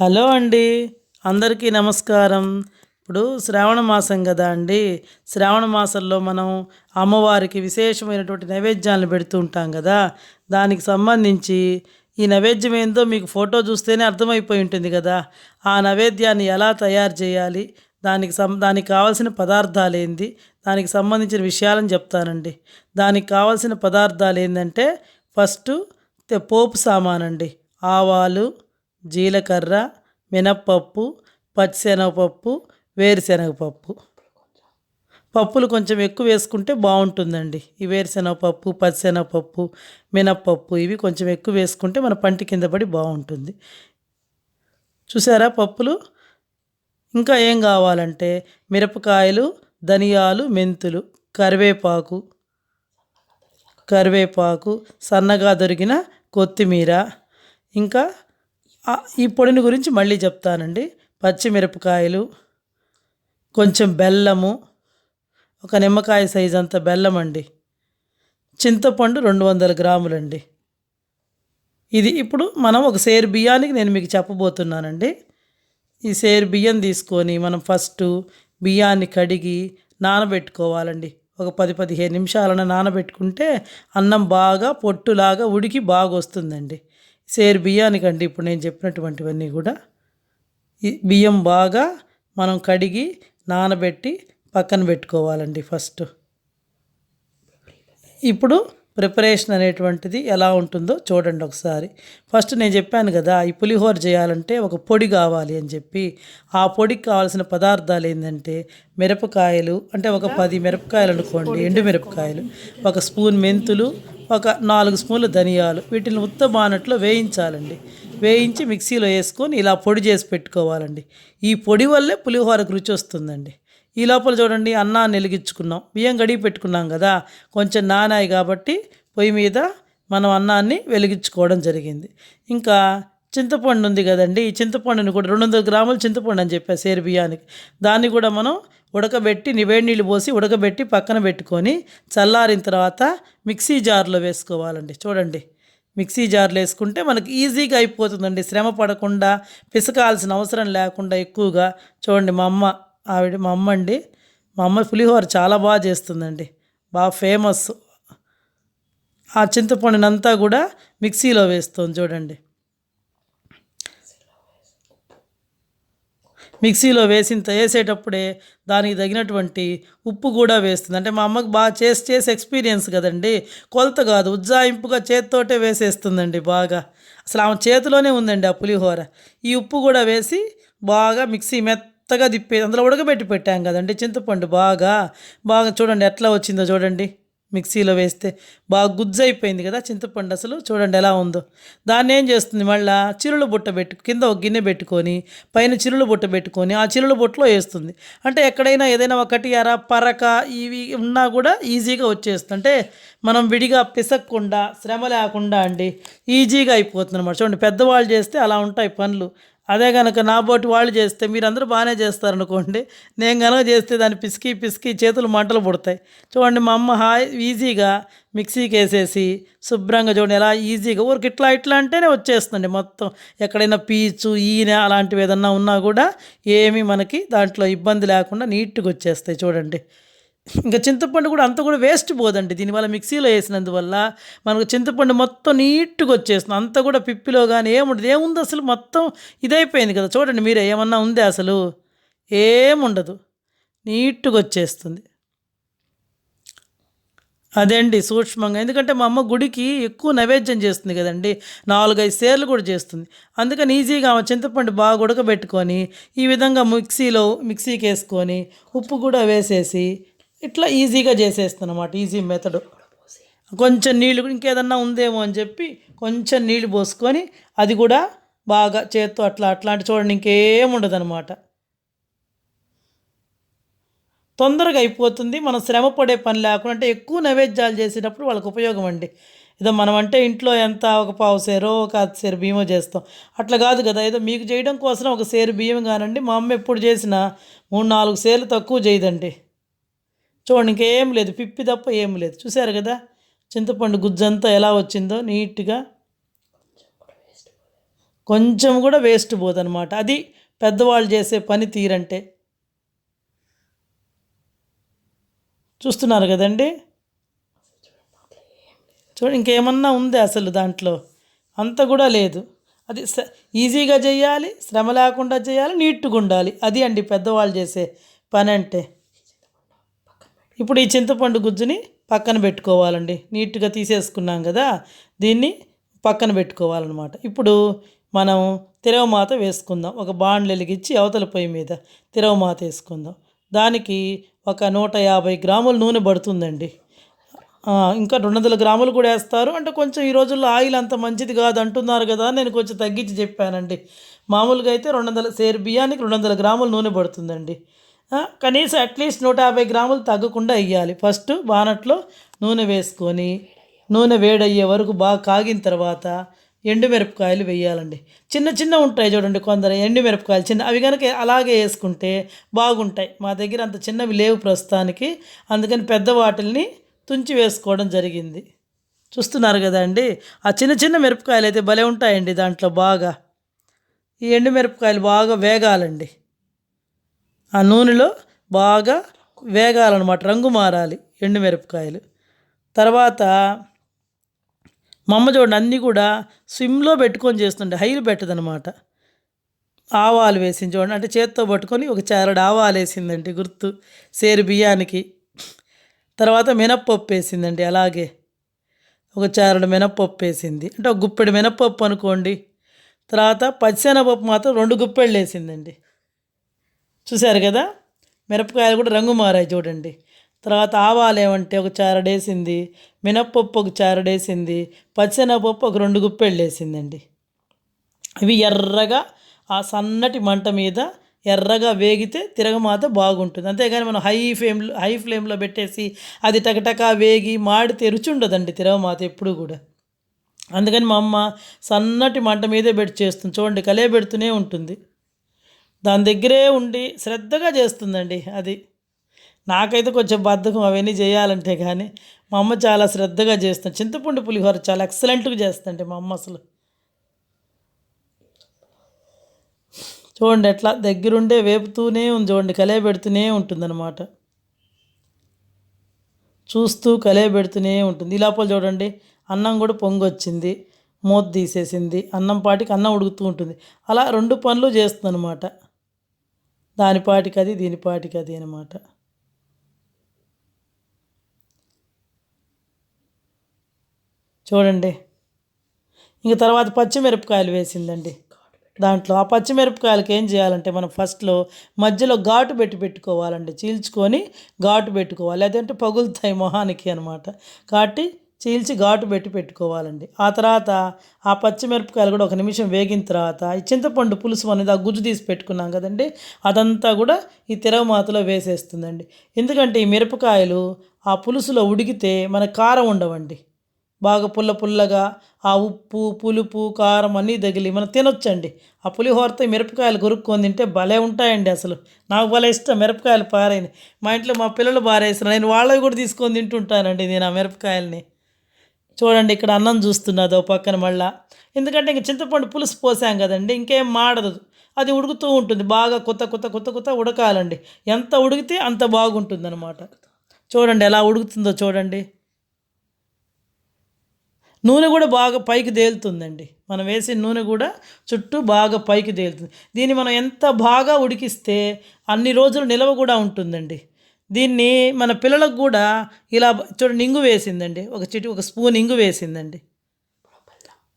Hello అండి. అందరికీ నమస్కారం. ఇప్పుడు శ్రావణ మాసం కదా అండి. శ్రావణ మాసంలో మనం అమ్మవారికి విశేషమైనటువంటి నైవేద్యాలను పెడుతూ ఉంటాం కదా. దానికి సంబంధించి ఈ నైవేద్యం ఏందో మీకు ఫోటో చూస్తేనే అర్థమైపోయి ఉంటుంది కదా. ఆ నైవేద్యాన్ని ఎలా తయారు చేయాలి? దానికి సం దానికి కావాల్సిన పదార్థాలు ఏంది? దానికి సంబంధించిన విషయాలను చెప్తానండి. దానికి కావాల్సిన పదార్థాలు ఏంటంటే ఫస్ట్ పోపు సామానండి. ఆవాలు జీలకర్ర మినప్పప్పు పచ్చిశనగపప్పు వేరుశనగపప్పు. పప్పులు కొంచెం ఎక్కువ వేసుకుంటే బాగుంటుందండి. ఈ వేరుశనగపప్పు పచ్చిశనగపప్పు మినప్పప్పు ఇవి కొంచెం ఎక్కువ వేసుకుంటే మన పంటి కింద పడి బాగుంటుంది. చూసారా పప్పులు? ఇంకా ఏం కావాలంటే మిరపకాయలు ధనియాలు మెంతులు కరివేపాకు కరివేపాకు సన్నగా దొరికిన కొత్తిమీర ఇంకా ఈ పొడిని గురించి మళ్ళీ చెప్తానండి. పచ్చిమిరపకాయలు కొంచెం బెల్లము ఒక నిమ్మకాయ సైజ్ అంత బెల్లం అండి చింతపండు రెండు వందల గ్రాములండి. ఇది ఇప్పుడు మనం ఒక సేరు బియ్యానికి నేను మీకు చెప్పబోతున్నానండి. ఈ సేరు బియ్యం తీసుకొని మనం ఫస్ట్ బియ్యాన్ని కడిగి నానబెట్టుకోవాలండి. ఒక పది పదిహేను నిమిషాలను నానబెట్టుకుంటే అన్నం బాగా పొట్టులాగా ఉడికి బాగా వస్తుందండి సేరు బియ్యానికండి ఇప్పుడు నేను చెప్పినటువంటివన్నీ కూడా. ఈ బియ్యం బాగా మనం కడిగి నానబెట్టి పక్కన పెట్టుకోవాలండి ఫస్ట్. ఇప్పుడు ప్రిపరేషన్ అనేటువంటిది ఎలా ఉంటుందో చూడండి ఒకసారి. ఫస్ట్ నేను చెప్పాను కదా ఈ పులిహోర చేయాలంటే ఒక పొడి కావాలి అని చెప్పి. ఆ పొడికి కావాల్సిన పదార్థాలు ఏంటంటే మిరపకాయలు అంటే ఒక పది మిరపకాయలు అనుకోండి ఎండు మిరపకాయలు ఒక స్పూన్ మెంతులు ఒక నాలుగు స్పూన్లు ధనియాలు. వీటిని ఉత్త బానట్లో వేయించాలండి. వేయించి మిక్సీలో వేసుకొని ఇలా పొడి చేసి పెట్టుకోవాలండి. ఈ పొడి వల్లే పులిహోరకు రుచి వస్తుందండి. ఈ లోపల చూడండి అన్నాన్ని వెలిగించుకున్నాం. బియ్యం గడిగి పెట్టుకున్నాం కదా కొంచెం నానాయి కాబట్టి పొయ్యి మీద మనం అన్నాన్ని వెలిగించుకోవడం జరిగింది. ఇంకా చింతపండు ఉంది కదండి. ఈ చింతపండుని కూడా రెండు వందల గ్రాములు చింతపండు అని చెప్పారు సేరు బియ్యానికి. దాన్ని కూడా మనం ఉడకబెట్టి నివేడి నీళ్ళు పోసి ఉడకబెట్టి పక్కన పెట్టుకొని చల్లారిన తర్వాత మిక్సీ జార్లో వేసుకోవాలండి. చూడండి. మిక్సీ జార్లో వేసుకుంటే మనకి ఈజీగా అయిపోతుందండి. శ్రమ పడకుండా పిసకాల్సిన అవసరం లేకుండా ఎక్కువగా. చూడండి మా అమ్మ ఆవిడ మా అమ్మ అండి. మా అమ్మ పులిహోర చాలా బాగా చేస్తుందండి. బాగా ఫేమస్. ఆ చింతపండునంతా కూడా మిక్సీలో వేస్తుంది చూడండి. మిక్సీలో వేసిన వేసేటప్పుడే దానికి తగినటువంటి ఉప్పు కూడా వేస్తుంది. అంటే మా అమ్మకి బాగా చేసి చేసి ఎక్స్పీరియన్స్ కదండి. కొలత కాదు ఉజ్జాయింపుగా చేత్తోటే వేసేస్తుందండి బాగా. అసలు ఆమె చేతిలోనే ఉందండి ఆ పులిహోర. ఈ ఉప్పు కూడా వేసి బాగా మిక్సీ మెత్తగా తిప్పేది అందులో ఉడకబెట్టి పెట్టాం కదండి చింతపండు బాగా. బాగా చూడండి ఎట్లా వచ్చిందో చూడండి. మిక్సీలో వేస్తే బాగా గుజ్జు అయిపోయింది కదా చింతపండు అసలు చూడండి ఎలా ఉందో. దాన్ని ఏం చేస్తుంది? మళ్ళా చిరుల బుట్ట పెట్టు కింద ఒక గిన్నె పెట్టుకొని పైన చిరుల బుట్ట పెట్టుకొని ఆ చిరుల బుట్టలో వేస్తుంది. అంటే ఎక్కడైనా ఏదైనా ఒకటి అర పరక ఇవి ఉన్నా కూడా ఈజీగా వచ్చేస్తుంది. అంటే మనం విడిగా పిసక్కుండా శ్రమ లేకుండా అండి ఈజీగా అయిపోతుంది అనమాట చూడండి పెద్దవాళ్ళు చేస్తే అలా ఉంటాయి పనులు. అదే కనుక నా బోటి వాళ్ళు చేస్తే మీరందరూ బాగానే చేస్తారనుకోండి నేను కనుక చేస్తే దాన్ని పిసికి పిసికి చేతులు మంటలు పుడతాయి. చూడండి మా అమ్మ హాయ్ ఈజీగా మిక్సీకి వేసేసి శుభ్రంగా చూడండి ఎలా ఈజీగా ఊరికి ఇట్లా ఇట్లా అంటేనే వచ్చేస్తుంది మొత్తం. ఎక్కడైనా పీచు ఈనె అలాంటివి ఏదన్నా ఉన్నా కూడా ఏమీ మనకి దాంట్లో ఇబ్బంది లేకుండా నీట్గా వచ్చేస్తాయి చూడండి. ఇంకా చింతపండు కూడా అంత కూడా వేస్ట్ పోదండి. దీనివల్ల మిక్సీలో వేసినందువల్ల మనకు చింతపండు మొత్తం నీట్గా వచ్చేస్తుంది. అంత కూడా పిప్పిలో కానీ ఏముండదు. ఏముంది అసలు? మొత్తం ఇదైపోయింది కదా. చూడండి మీరే ఏమన్నా ఉందే అసలు? ఏముండదు. నీట్గా వచ్చేస్తుంది. అదండి సూక్ష్మంగా. ఎందుకంటే మా అమ్మ గుడికి ఎక్కువ నైవేద్యం చేస్తుంది కదండి. నాలుగైదు సేర్లు కూడా చేస్తుంది. అందుకని ఈజీగా ఆమె చింతపండు బాగా ఉడకబెట్టుకొని ఈ విధంగా మిక్సీలో మిక్సీకి వేసుకొని ఉప్పు కూడా వేసేసి ఇట్లా ఈజీగా చేసేస్తుంది అనమాట ఈజీ మెథడ్ కొంచెం నీళ్ళు ఇంకేదన్నా ఉందేమో అని చెప్పి కొంచెం నీళ్ళు పోసుకొని అది కూడా బాగా చేత్తో అట్లా అట్లాంటి చూడండి ఇంకేం తొందరగా అయిపోతుంది మనం శ్రమ పడే పని లేకుండా అంటే ఎక్కువ నైవేద్యాలు చేసేటప్పుడు వాళ్ళకి ఉపయోగం అండి. ఏదో మనం అంటే ఇంట్లో ఎంత ఒక పావు సేరో ఒక అర్ధ సేరు బియ్యమో చేస్తాం. అట్లా కాదు కదా ఏదో మీకు చేయడం కోసం ఒక సేరు బియ్యం కానండి మా అమ్మ ఎప్పుడు చేసినా మూడు నాలుగు సేర్లు తక్కువ చేయదండి. చూడండి ఇంకేం లేదు పిప్పి తప్ప ఏం లేదు. చూసారు కదా? చింతపండు గుజ్జంతా ఎలా వచ్చిందో నీట్గా. కొంచెం కూడా వేస్ట్ పోదనమాట అది పెద్దవాళ్ళు చేసే పని తీరంటే. చూస్తున్నారు కదండి? చూడండి ఇంకేమన్నా ఉంది అసలు దాంట్లో? అంత కూడా లేదు. అది ఈజీగా చేయాలి శ్రమ లేకుండా చేయాలి నీట్గా ఉండాలి. అది అండి పెద్దవాళ్ళు చేసే పని అంటే ఇప్పుడు ఈ చింతపండు గుజ్జుని పక్కన పెట్టుకోవాలండి. నీట్గా తీసేసుకున్నాం కదా దీన్ని పక్కన పెట్టుకోవాలన్నమాట. ఇప్పుడు మనం తిరవమాత వేసుకుందాం. ఒక బాండ్లు వెలిగించి అవతల పొయ్యి మీద తిరవమాత వేసుకుందాం. దానికి ఒక నూట యాభై గ్రాముల నూనె పడుతుందండి. ఇంకా రెండు వందల గ్రాములు కూడా వేస్తారు. అంటే కొంచెం ఈ రోజుల్లో ఆయిల్ అంత మంచిది కాదు అంటున్నారు కదా నేను కొంచెం తగ్గించి చెప్పానండి. మామూలుగా అయితే రెండు వందల సేరు బియ్యానికి రెండు వందల గ్రాముల నూనె పడుతుందండి. కనీసం అట్లీస్ట్ నూట యాభై గ్రాములు తగ్గకుండా వేయాలి ఫస్ట్ బానట్లో నూనె వేసుకొని నూనె వేడయ్యే వరకు బాగా కాగిన తర్వాత ఎండుమిరపకాయలు వేయాలండి చిన్న చిన్న ఉంటాయి చూడండి కొందరు ఎండుమిరపకాయలు చిన్న అవి కనుక అలాగే వేసుకుంటే బాగుంటాయి. మా దగ్గర అంత చిన్నవి లేవు ప్రస్తుతానికి. అందుకని పెద్ద వాటిల్ని తుంచి వేసుకోవడం జరిగింది. చూస్తున్నారు కదండి ఆ చిన్న చిన్న మిరపకాయలు అయితే భలే ఉంటాయండి దాంట్లో బాగా. ఈ ఎండు మిరపకాయలు బాగా వేగాలండి. ఆ నూనెలో బాగా వేగాలన్నమాట రంగు మారాలి ఎండు మిరపకాయలు. తర్వాత మమ్మ చూడండి అన్నీ కూడా స్విమ్లో పెట్టుకొని చేస్తుండే హైలు పెట్టదనమాట ఆవాలు వేసింది చూడండి అంటే చేత్తో పట్టుకొని ఒక చారడు ఆవాలు వేసిందండి గుర్తు సేరు బియ్యానికి. తర్వాత మినప్పప్పు వేసిందండి అలాగే ఒక చారడు మినప్పప్పు వేసింది అంటే ఒక గుప్పెడు మినప్పప్పు అనుకోండి. తర్వాత పచ్చిశనగపప్పు మాత్రం రెండు గుప్పెళ్ళు వేసిందండి. చూశారు కదా? మిరపకాయలు కూడా రంగు మారాయి చూడండి. తర్వాత ఆవాలు ఏమంటే ఒక చారడేసింది మినప్పప్పు ఒక చారడేసింది పచ్చిశనగపప్పు ఒక రెండు గుప్పెళ్ళు వేసిందండి ఇవి ఎర్రగా ఆ సన్నటి మంట మీద ఎర్రగా వేగితే తిరగమాత బాగుంటుంది. అంతేగాని మనం హై ఫ్లేమ్లో హై ఫ్లేమ్లో పెట్టేసి అది టకటకా వేగి మాడితే రుచి ఉండదండి తిరగమాత ఎప్పుడు కూడా. అందుకని మా అమ్మ సన్నటి మంట మీదే పెట్టి చేస్తుంది. చూడండి కలే పెడుతూనే ఉంటుంది. దాని దగ్గరే ఉండి శ్రద్ధగా చేస్తుందండి అది. నాకైతే కొంచెం బద్ధకం అవన్నీ చేయాలంటే కానీ మా అమ్మ చాలా శ్రద్ధగా చేస్తుంది. చింతపండు పులిహోర చాలా ఎక్సలెంట్గా చేస్తుందండి మా అమ్మ అసలు. చూడండి ఎట్లా దగ్గరుండే వేపుతూనే ఉంది చూడండి కలే పెడుతూనే ఉంటుందన్నమాట. చూస్తూ కలే పెడుతూనే ఉంటుంది. ఈ లోపల చూడండి అన్నం కూడా పొంగొచ్చింది మూత తీసేసింది అన్నం పాటికి అన్నం ఉడుకుతూ ఉంటుంది. అలా రెండు పనులు చేస్తుందనమాట దాని పాటికి అది దీని పాటికి అది అనమాట చూడండి. ఇంక తర్వాత పచ్చిమిరపకాయలు వేసిందండి. దాంట్లో ఆ పచ్చిమిరపకాయలకి ఏం చేయాలంటే మనం ఫస్ట్లో మధ్యలో ఘాటు పెట్టి పెట్టుకోవాలండి. చీల్చుకొని ఘాటు పెట్టుకోవాలి. లేదంటే పగులుతాయి మొహానికి అనమాట కాబట్టి చీల్చి ఘాటు పెట్టి పెట్టుకోవాలండి. ఆ తర్వాత ఆ పచ్చిమిరపకాయలు కూడా ఒక నిమిషం వేగిన తర్వాత ఈ చింతపండు పులుసు అనేది ఆ గుజ్జు తీసి పెట్టుకున్నాం కదండి అదంతా కూడా ఈ తిరగమాతలో వేసేస్తుందండి. ఎందుకంటే ఈ మిరపకాయలు ఆ పులుసులో ఉడికితే మన కారం ఉండవండి. బాగా పుల్ల పుల్లగా ఆ ఉప్పు పులుపు కారం అన్నీ తగిలి మనం తినొచ్చండి. ఆ పులిహోరతో మిరపకాయలు కొరుక్కొని తింటే భలే ఉంటాయండి అసలు. నాకు భలే ఇష్టం మిరపకాయలు పారైన. మా ఇంట్లో మా పిల్లలు పారేస్తారు నేను వాళ్ళవి కూడా తీసుకొని తింటుంటానండి నేను ఆ మిరపకాయలని. చూడండి ఇక్కడ అన్నం చూస్తున్నది ఓ పక్కన మళ్ళా. ఎందుకంటే ఇంక చింతపండు పులుసు పోసాం కదండి ఇంకేం మాడదు. అది ఉడుకుతూ ఉంటుంది బాగా కొత్త కొత్త కొత్త కొత్త ఉడకాలండి. ఎంత ఉడికితే అంత బాగుంటుంది అనమాట చూడండి ఎలా ఉడుకుతుందో చూడండి. నూనె కూడా బాగా పైకి తేలుతుందండి. మనం వేసిన నూనె కూడా చుట్టూ బాగా పైకి తేలుతుంది. దీన్ని మనం ఎంత బాగా ఉడికిస్తే అన్ని రోజులు నిలవ కూడా ఉంటుందండి. దీన్ని మన పిల్లలకు కూడా ఇలా చూడండి ఇంగు వేసిందండి. ఒక చిటి ఒక స్పూన్ ఇంగు వేసిందండి.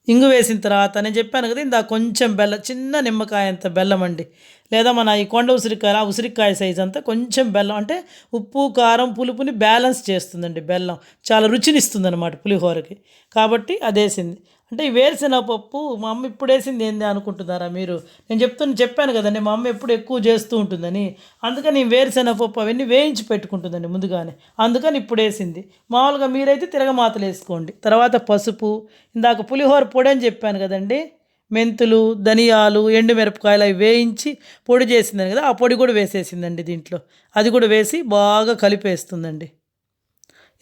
ఇంగు వేసిన తర్వాత నేను చెప్పాను కదా ఇందా కొంచెం బెల్లం చిన్న నిమ్మకాయ అంత బెల్లం అండి. లేదా మన ఈ కొండ ఉసిరికాయ ఆ ఉసిరికాయ సైజ్ అంతా కొంచెం బెల్లం అంటే ఉప్పు కారం పులుపుని బ్యాలెన్స్ చేస్తుందండి బెల్లం. చాలా రుచినిస్తుంది అనమాట పులిహోరకి. కాబట్టి అదేసింది. అంటే ఈ వేరుశెనగ పప్పు మా అమ్మ ఇప్పుడు వేసింది ఏంది అనుకుంటున్నారా మీరు? నేను చెప్తున్న చెప్పాను కదండి మా అమ్మ ఎప్పుడు ఎక్కువ చేస్తూ ఉంటుందని. అందుకని ఈ వేరుశెనగ పప్పు అవన్నీ వేయించి పెట్టుకుంటుందండి ముందుగానే. అందుకని ఇప్పుడు వేసింది మామూలుగా మీరైతే తిరగమాతలు వేసుకోండి. తర్వాత పసుపు ఇందాక పులిహోర పొడి అని చెప్పాను కదండి మెంతులు ధనియాలు ఎండుమిరపకాయలు అవి వేయించి పొడి చేసిందని కదా ఆ పొడి కూడా వేసేసిందండి దీంట్లో. అది కూడా వేసి బాగా కలిపేస్తుందండి.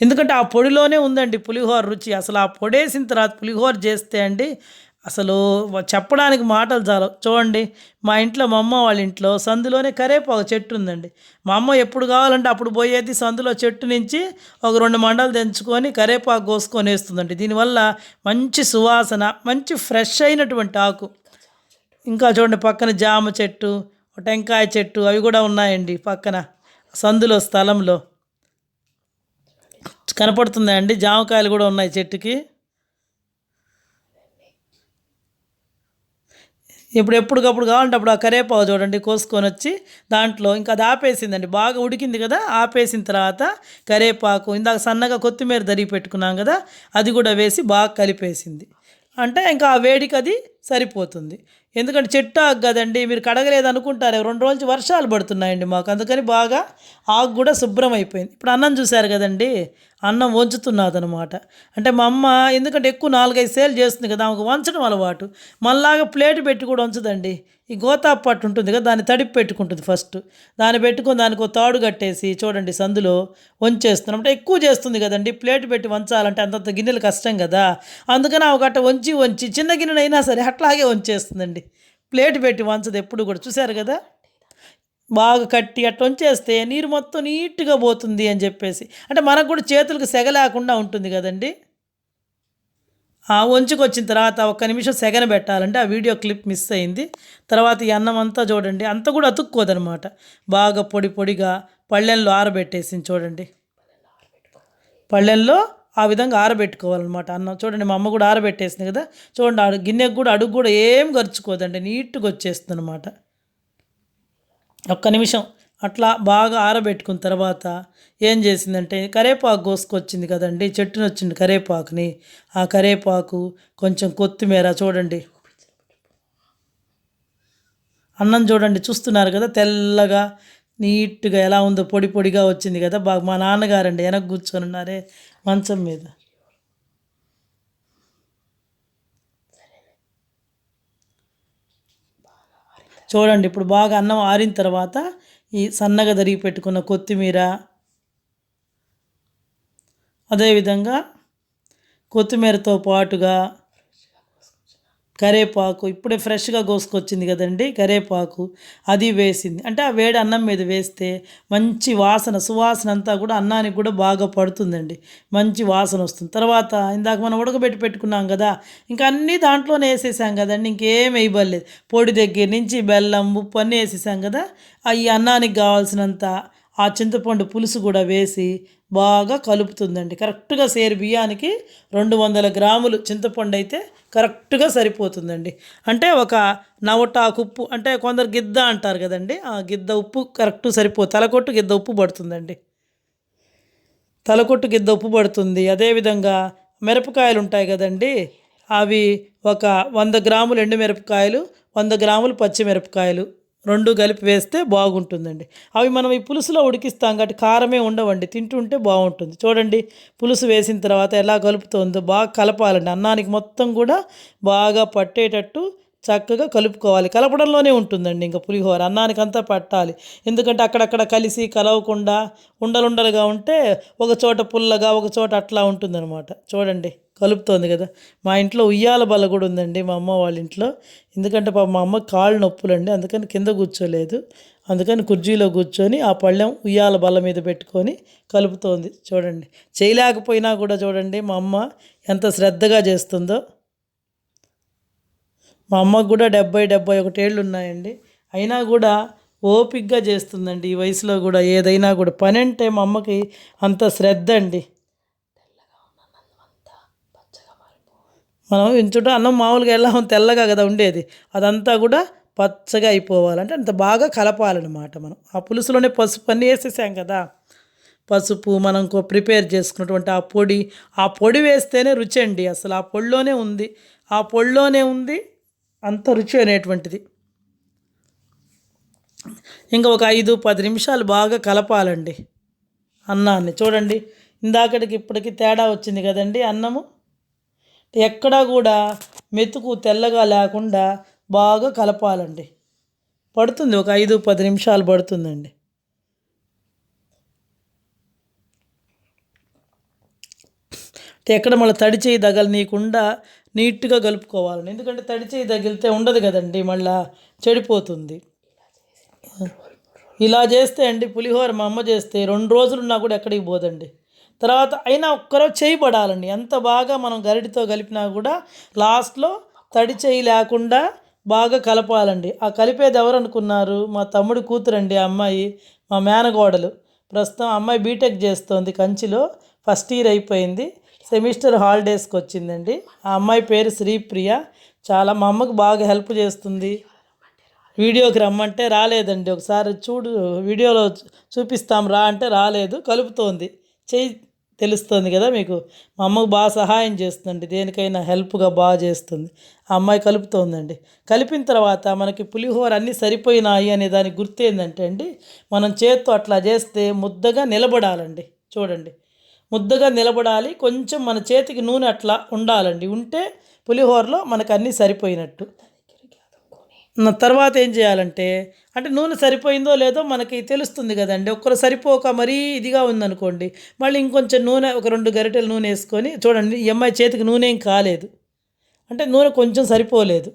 ఎందుకంటే ఆ పొడిలోనే ఉందండి పులిహోర రుచి. అసలు ఆ పొడి వేసిన తర్వాత పులిహోర చేస్తే అండి అసలు చెప్పడానికి మాటలు చాలు చూడండి మా ఇంట్లో మా అమ్మ వాళ్ళ ఇంట్లో సందులోనే కరేపాకు చెట్టు ఉందండి. మా అమ్మ ఎప్పుడు కావాలంటే అప్పుడు పోయేది సందులో చెట్టు నుంచి ఒక రెండు మండలు తెంచుకొని కరేపాకు కోసుకొని వేస్తుందండి. దీనివల్ల మంచి సువాసన మంచి ఫ్రెష్ అయినటువంటి ఆకు. ఇంకా చూడండి పక్కన జామ చెట్టు టెంకాయ చెట్టు అవి కూడా ఉన్నాయండి పక్కన సందులో స్థలంలో. కనపడుతున్నాయండి జామకాయలు కూడా ఉన్నాయి చెట్టుకి. ఇప్పుడు ఎప్పటికప్పుడు కావాలంటే అప్పుడు ఆ కరేపాకు చూడండి కోసుకొని వచ్చి దాంట్లో ఇంకా అది ఆపేసిందండి. బాగా ఉడికింది కదా ఆపేసిన తర్వాత కరేపాకు ఇందాక సన్నగా కొత్తిమీర దరిగి పెట్టుకున్నాం కదా అది కూడా వేసి బాగా కలిపేసింది. అంటే ఇంకా ఆ వేడికి అది సరిపోతుంది. ఎందుకంటే చెట్టు ఆకు కదండి మీరు కడగలేదు అనుకుంటారు. రెండు రోజులు వర్షాలు పడుతున్నాయండి మాకు. అందుకని బాగా ఆకు కూడా శుభ్రం అయిపోయింది. ఇప్పుడు అన్నం చూశారు కదండి అన్నం వంచుతున్నదనమాట అంటే మా అమ్మ ఎందుకంటే ఎక్కువ నాలుగైదు సేల్ చేస్తుంది కదా ఆమెకు వంచడం అలవాటు. మళ్ళాగా ప్లేట్ పెట్టి కూడా వంచదండి. ఈ గోతాపు పట్టు ఉంటుంది కదా దాన్ని తడిపి పెట్టుకుంటుంది ఫస్ట్. దాన్ని పెట్టుకొని దానికి ఒక తాడు కట్టేసి చూడండి సందులో వంచేస్తున్నాం. అంటే ఎక్కువ చేస్తుంది కదండి ప్లేట్ పెట్టి వంచాలంటే అంతంత గిన్నెలు కష్టం కదా. అందుకని ఆమె గట్ట వంచి వంచి చిన్న గిన్నెనైనా సరే అట్లాగే వంచేస్తుందండి. ప్లేట్ పెట్టి వంచదు ఎప్పుడు కూడా. చూశారు కదా? బాగా కట్టి అట్లా ఉంచేస్తే నీరు మొత్తం నీట్గా పోతుంది అని చెప్పేసి. అంటే మనకు కూడా చేతులకు సెగ లేకుండా ఉంటుంది కదండి. ఆ వచ్చిన తర్వాత ఒక్క నిమిషం సెగన పెట్టాలంటే ఆ వీడియో క్లిప్ మిస్ అయింది. తర్వాత ఈ అన్నం అంతా చూడండి అంత కూడా అతుక్కోదనమాట బాగా పొడి పొడిగా పళ్ళెంలో ఆరబెట్టేసింది చూడండి. పళ్ళెంలో ఆ విధంగా ఆరబెట్టుకోవాలన్నమాట అన్నం. చూడండి మా అమ్మ కూడా ఆరబెట్టేసింది కదా. చూడండి ఆ గిన్నెకు కూడా అడుగు కూడా ఏం గరుచుకోదండి నీట్గా వచ్చేస్తుంది అనమాట ఒక్క నిమిషం. అట్లా బాగా ఆరబెట్టుకున్న తర్వాత ఏం చేసిందంటే కరేపాకు కోసుకొచ్చింది కదండి చెట్టుని వచ్చింది కరేపాకుని. ఆ కరేపాకు కొంచెం కొత్తిమీర చూడండి. అన్నం చూడండి చూస్తున్నారు కదా తెల్లగా నీట్గా ఎలా ఉందో పొడి పొడిగా వచ్చింది కదా బాగా మా నాన్నగారండి వెనక కూర్చొని ఉన్నారే మంచం మీద. చూడండి ఇప్పుడు బాగా అన్నం ఆరిన తర్వాత ఈ సన్నగా దరిగి పెట్టుకున్న కొత్తిమీర అదేవిధంగా కొత్తిమీరతో పాటుగా కరేపాకు ఇప్పుడే ఫ్రెష్గా కోసుకొచ్చింది కదండి కరేపాకు. అది వేసింది. అంటే ఆ వేడి అన్నం మీద వేస్తే మంచి వాసన సువాసన అంతా కూడా అన్నానికి కూడా బాగా పడుతుందండి. మంచి వాసన వస్తుంది. తర్వాత ఇందాక మనం ఉడకబెట్టి పెట్టుకున్నాం కదా ఇంకా అన్నీ దాంట్లోనే వేసేసాం కదండి ఇంకేం వేయబడలేదు. పొడి దగ్గర నుంచి బెల్లం ఉప్పు అన్నీ వేసేసాం కదా అవి ఈ అన్నానికి కావాల్సినంత ఆ చింతపండు పులుసు కూడా వేసి బాగా కలుపుతుందండి. కరెక్ట్గా సేరు బియ్యానికి రెండు వందల గ్రాములు చింతపండు అయితే కరెక్ట్గా సరిపోతుందండి. అంటే ఒక నవటాకు ఉప్పు అంటే కొందరు గిద్ద అంటారు కదండి ఆ గిద్ద ఉప్పు కరెక్ట్ సరిపో తలకొట్టు గిద్ద ఉప్పు పడుతుందండి. తలకొట్టు గిద్ద ఉప్పు పడుతుంది. అదేవిధంగా మిరపకాయలు ఉంటాయి కదండి అవి ఒక వంద గ్రాములు ఎండు మిరపకాయలు వంద గ్రాములు పచ్చిమిరపకాయలు రెండు కలిపి వేస్తే బాగుంటుందండి. అవి మనం ఈ పులుసులో ఉడికిస్తాం కాబట్టి కారమే ఉండవండి. తింటుంటే బాగుంటుంది. చూడండి పులుసు వేసిన తర్వాత ఎలా కలుపుతుందో బాగా కలపాలండి. అన్నానికి మొత్తం కూడా బాగా పట్టేటట్టు చక్కగా కలుపుకోవాలి. కలపడంలోనే ఉంటుందండి ఇంకా పులిహోర. అన్నానికి అంతా పట్టాలి. ఎందుకంటే అక్కడక్కడ కలిసి కలవకుండా ఉండలుండలుగా ఉంటే ఒక చోట పుల్లగా ఒక చోట అట్లా ఉంటుందన్నమాట. చూడండి. కలుపుతోంది కదా. మా ఇంట్లో ఉయ్యాల బల్ల కూడా ఉందండి మా అమ్మ వాళ్ళ ఇంట్లో. ఎందుకంటే పాప మా అమ్మ కాళ్ళు నొప్పులండి అందుకని కింద కూర్చోలేదు. అందుకని కుర్చీలో కూర్చొని ఆ పళ్ళెం ఉయ్యాల బల్ల మీద పెట్టుకొని కలుపుతోంది. చూడండి. చేయలేకపోయినా కూడా చూడండి మా అమ్మ ఎంత శ్రద్ధగా చేస్తుందో. మా అమ్మకు కూడా డెబ్బై డెబ్బై ఒకటేళ్ళు ఉన్నాయండి. అయినా కూడా ఓపిగ్గా చేస్తుందండి ఈ వయసులో కూడా ఏదైనా కూడా. పని అంటే మా అమ్మకి అంత శ్రద్ధ అండి. మనం ఇంచుట అన్నం మామూలుగా ఎలా తెల్లగా కదా ఉండేది. అదంతా కూడా పచ్చగా అయిపోవాలంటే అంత బాగా కలపాలన్నమాట మనం. ఆ పులుసులోనే పసుపు అన్నీ వేసేసాం కదా. పసుపు మనం ప్రిపేర్ చేసుకున్నటువంటి ఆ పొడి ఆ పొడి వేస్తేనే రుచి అండి. అసలు ఆ పొడిలోనే ఉంది. ఆ పొడిలోనే ఉంది. అంత రుచి అనేటువంటిది. ఇంకా ఒక ఐదు పది నిమిషాలు బాగా కలపాలండి. అన్నాన్ని చూడండి. ఇందాకటికి ఇప్పటికి తేడా వచ్చింది కదండి అన్నము. ఎక్కడా కూడా మెతుకు తెల్లగా లేకుండా బాగా కలపాలండి. పడుతుంది ఒక ఐదు పది నిమిషాలు పడుతుందండి. ఎక్కడ మళ్ళీ తడి చేయి తగలనీయకుండా నీట్గా కలుపుకోవాలండి. ఎందుకంటే తడి చేయి తగిలితే ఉండదు కదండి మళ్ళా చెడిపోతుంది. ఇలా చేస్తే అండి పులిహోర మా అమ్మ చేస్తే రెండు రోజులున్నా కూడా ఎక్కడికి పోదండి. తర్వాత అయినా ఒక్కరో చేయి పడాలండి. ఎంత బాగా మనం గరిటితో కలిపినా కూడా లాస్ట్లో తడి చేయి లేకుండా బాగా కలపాలండి. ఆ కలిపేది ఎవరు అనుకున్నారు మా తమ్ముడు కూతురండి ఆ అమ్మాయి మా మేనగోడలు. ప్రస్తుతం అమ్మాయి బీటెక్ చేస్తోంది కంచిలో ఫస్ట్ ఇయర్ అయిపోయింది. సెమిస్టర్ హాలిడేస్కి వచ్చిందండి. ఆ అమ్మాయి పేరు శ్రీప్రియ. చాలా మా అమ్మకు బాగా హెల్ప్ చేస్తుంది. వీడియోకి రమ్మంటే రాలేదండి. ఒకసారి చూడు వీడియోలో చూపిస్తాం రా అంటే రాలేదు. కలుపుతోంది. చెయ్యి తెలుస్తుంది కదా మీకు. మా అమ్మకు బాగా సహాయం చేస్తుంది దేనికైనా హెల్ప్గా బాగా చేస్తుంది. ఆ అమ్మాయి కలుపుతోందండి. కలిపిన తర్వాత మనకి పులిహోర అన్నీ సరిపోయినాయి అనే దానికి గుర్తు ఏంటంటే అండి మనం చేత్తో అట్లా చేస్తే ముద్దగా నిలబడాలండి. చూడండి. ముద్దగా నిలబడాలి. కొంచెం మన చేతికి నూనె అట్లా ఉండాలండి. ఉంటే పులిహోరలో మనకు అన్నీ సరిపోయినట్టు. తర్వాత ఏం చేయాలంటే అంటే నూనె సరిపోయిందో లేదో మనకి తెలుస్తుంది కదండి. ఒక్కరు సరిపోక మరీ ఇదిగా ఉందనుకోండి మళ్ళీ ఇంకొంచెం నూనె ఒక రెండు గరిటెలు నూనె వేసుకొని చూడండి ఈ అమ్మాయి చేతికి నూనె ఏం కాలేదు. అంటే నూనె కొంచెం సరిపోలేదు.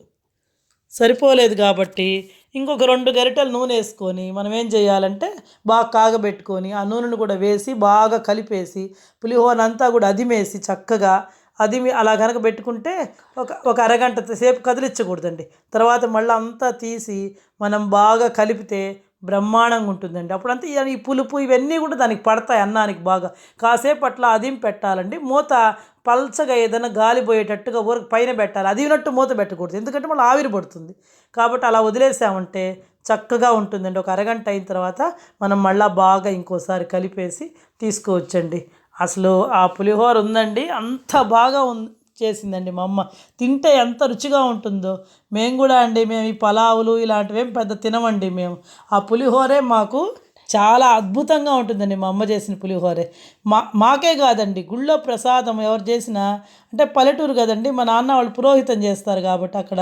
సరిపోలేదు కాబట్టి ఇంకొక రెండు గరిటెలు నూనె వేసుకొని మనం ఏం చేయాలంటే బాగా కాగబెట్టుకొని ఆ నూనెను కూడా వేసి బాగా కలిపేసి పులిహోర అంతా కూడా అదిమేసి చక్కగా అది మీ అలా కనుక పెట్టుకుంటే ఒక ఒక అరగంట సేపు కదిలించకూడదండి. తర్వాత మళ్ళీ అంతా తీసి మనం బాగా కలిపితే బ్రహ్మాండంగా ఉంటుందండి. అప్పుడంతా ఈ- ఈ పులుపు ఇవన్నీ కూడా దానికి పడతాయి అన్నానికి బాగా. కాసేపు అట్లా అదిం పెట్టాలండి. మూత పల్చగా ఏదైనా గాలి పోయేటట్టుగా ఊరకు పైన పెట్టాలి. అదినట్టు మూత పెట్టకూడదు. ఎందుకంటే మళ్ళీ ఆవిరి పడుతుంది. కాబట్టి అలా వదిలేసామంటే చక్కగా ఉంటుందండి. ఒక అరగంట అయిన తర్వాత మనం మళ్ళీ బాగా ఇంకోసారి కలిపేసి తీసుకోవచ్చండి. అసలు ఆ పులిహోర ఉందండి. అంత బాగా ఉంది చేసిందండి మా అమ్మ. తింటే ఎంత రుచిగా ఉంటుందో. మేము కూడా అండి మేము ఈ పలావులు ఇలాంటివి ఏం పెద్ద తినమండి మేము. ఆ పులిహోరే మాకు చాలా అద్భుతంగా ఉంటుందండి మా అమ్మ చేసిన పులిహోర. మా మాకే కాదండి గుళ్ళో ప్రసాదం ఎవరు చేసినా అంటే పల్లెటూరు కదండి మా నాన్న వాళ్ళు పురోహితం చేస్తారు కాబట్టి అక్కడ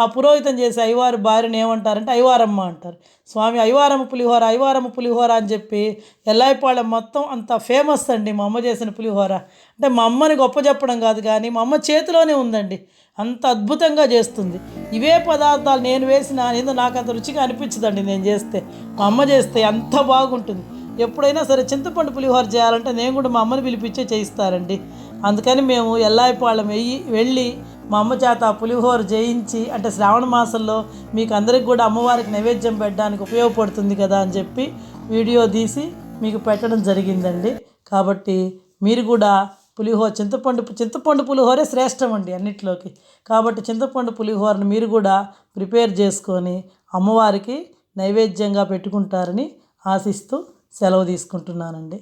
ఆ పురోహితం చేసే అయ్యవారు భార్యను ఏమంటారంటే అయ్యవారమ్మ అంటారు. స్వామి అయ్యవారమ్మ పులిహోర అయ్యవారమ్మ పులిహోర అని చెప్పి ఎల్లాయిపాళెం మొత్తం అంత ఫేమస్ అండి మా అమ్మ చేసిన పులిహోర. అంటే మా అమ్మని గొప్ప చెప్పడం కాదు కానీ మా అమ్మ చేతిలోనే ఉందండి. అంత అద్భుతంగా చేస్తుంది. ఇవే పదార్థాలు నేను వేసిన ఏదో నాకు అంత రుచిగా అనిపించదండి నేను చేస్తే. మా అమ్మ చేస్తే అంత బాగుంటుంది. ఎప్పుడైనా సరే చింతపండు పులిహోర చేయాలంటే నేను కూడా మా అమ్మని పిలిపించే చేయిస్తారండి. అందుకని మేము ఎల్లాయిపాళెం వెయ్యి వెళ్ళి మా అమ్మ చేత పులిహోర చేయించి అంటే శ్రావణ మాసంలో మీకు అందరికి కూడా అమ్మవారికి నైవేద్యం పెట్టడానికి ఉపయోగపడుతుంది కదా అని చెప్పి వీడియో తీసి మీకు పెట్టడం జరిగిందండి. కాబట్టి మీరు కూడా పులిహోర చింతపండు చింతపండు పులిహోరే శ్రేష్టం అండి అన్నిట్లోకి. కాబట్టి చింతపండు పులిహోరని మీరు కూడా ప్రిపేర్ చేసుకొని అమ్మవారికి నైవేద్యంగా పెట్టుకుంటారని ఆశిస్తూ సెలవు తీసుకుంటున్నానండి.